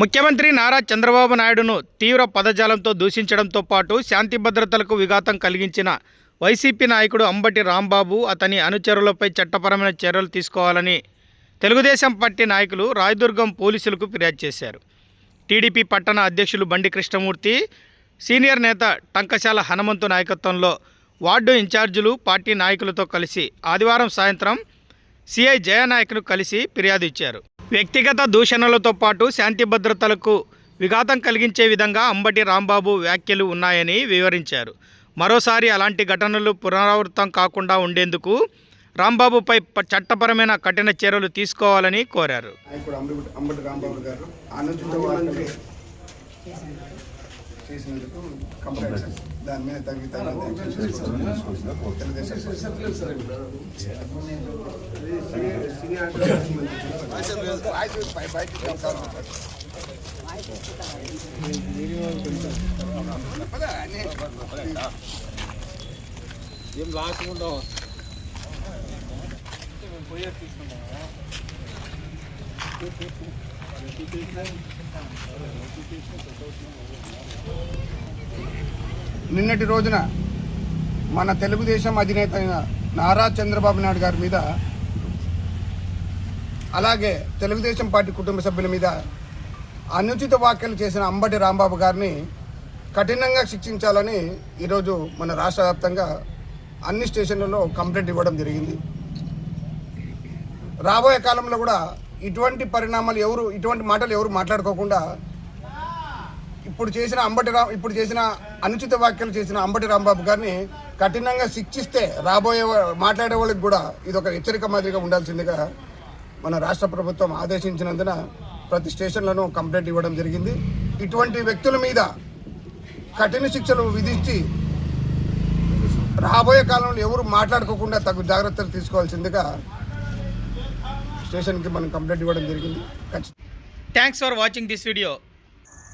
ముఖ్యమంత్రి నారా చంద్రబాబు నాయుడును తీవ్ర పదజాలంతో దూషించడంతో పాటు శాంతి భద్రతలకు విఘాతం కలిగించిన వైసీపీ నాయకుడు అంబటి రాంబాబు అతని అనుచరులపై చట్టపరమైన చర్యలు తీసుకోవాలని తెలుగుదేశం పార్టీ నాయకులు రాయదుర్గం పోలీసులకు ఫిర్యాదు చేశారు. టీడీపీ పట్టణ అధ్యక్షులు బండి కృష్ణమూర్తి సీనియర్ నేత టంకశాల హనుమంతు నాయకత్వంలో వార్డు ఇన్ఛార్జీలు పార్టీ నాయకులతో కలిసి ఆదివారం సాయంత్రం సిఐ జయనాయక్ను కలిసి ఫిర్యాదు ఇచ్చారు. వ్యక్తిగత దూషణలతో పాటు శాంతి భద్రతలకు విఘాతం కలిగించే విధంగా అంబటి రాంబాబు వ్యాఖ్యలు ఉన్నాయని వివరించారు. మరోసారి అలాంటి ఘటనలు పునరావృతం కాకుండా ఉండేందుకు రాంబాబుపై చట్టపరమైన కఠిన చర్యలు తీసుకోవాలని కోరారు. చేసినందుకు కంప్లైంట్ దాని మీద తగ్గి తగిన యాక్షన్ తీసుకోవాలని తెలుగుదేశం ఏం లాస్ట్ ఉండవు నిన్నటి రోజున మన తెలుగుదేశం అధినేత నారా చంద్రబాబు నాయుడు గారి మీద అలాగే తెలుగుదేశం పార్టీ కుటుంబ సభ్యుల మీద అనుచిత వ్యాఖ్యలు చేసిన అంబటి రాంబాబు గారిని కఠినంగా శిక్షించాలని ఈరోజు మన రాష్ట్ర వ్యాప్తంగా అన్ని స్టేషన్లలో కంప్లైంట్ ఇవ్వడం జరిగింది. రాబోయే కాలంలో కూడా ఇటువంటి పరిణామాలు ఎవరు ఇటువంటి మాటలు ఎవరు మాట్లాడుకోకుండా ఇప్పుడు చేసిన అంబటి రా ఇప్పుడు చేసిన అనుచిత వ్యాఖ్యలు చేసిన అంబటి రాంబాబు గారిని కఠినంగా శిక్షిస్తే రాబోయే మాట్లాడే వాళ్ళకి కూడా ఇది ఒక హెచ్చరిక మాదిరిగా ఉండాల్సిందిగా మన రాష్ట్ర ప్రభుత్వం ఆదేశించినందున ప్రతి స్టేషన్లను కంప్లైంట్ ఇవ్వడం జరిగింది. ఇటువంటి వ్యక్తుల మీద కఠిన శిక్షలు విధించి రాబోయే కాలంలో ఎవరు మాట్లాడుకోకుండా తగు జాగ్రత్తలు తీసుకోవాల్సిందిగా స్టేషన్కి మనం కంప్లైంట్ ఇవ్వడం జరిగింది. ఖచ్చితంగా. Thanks for watching this video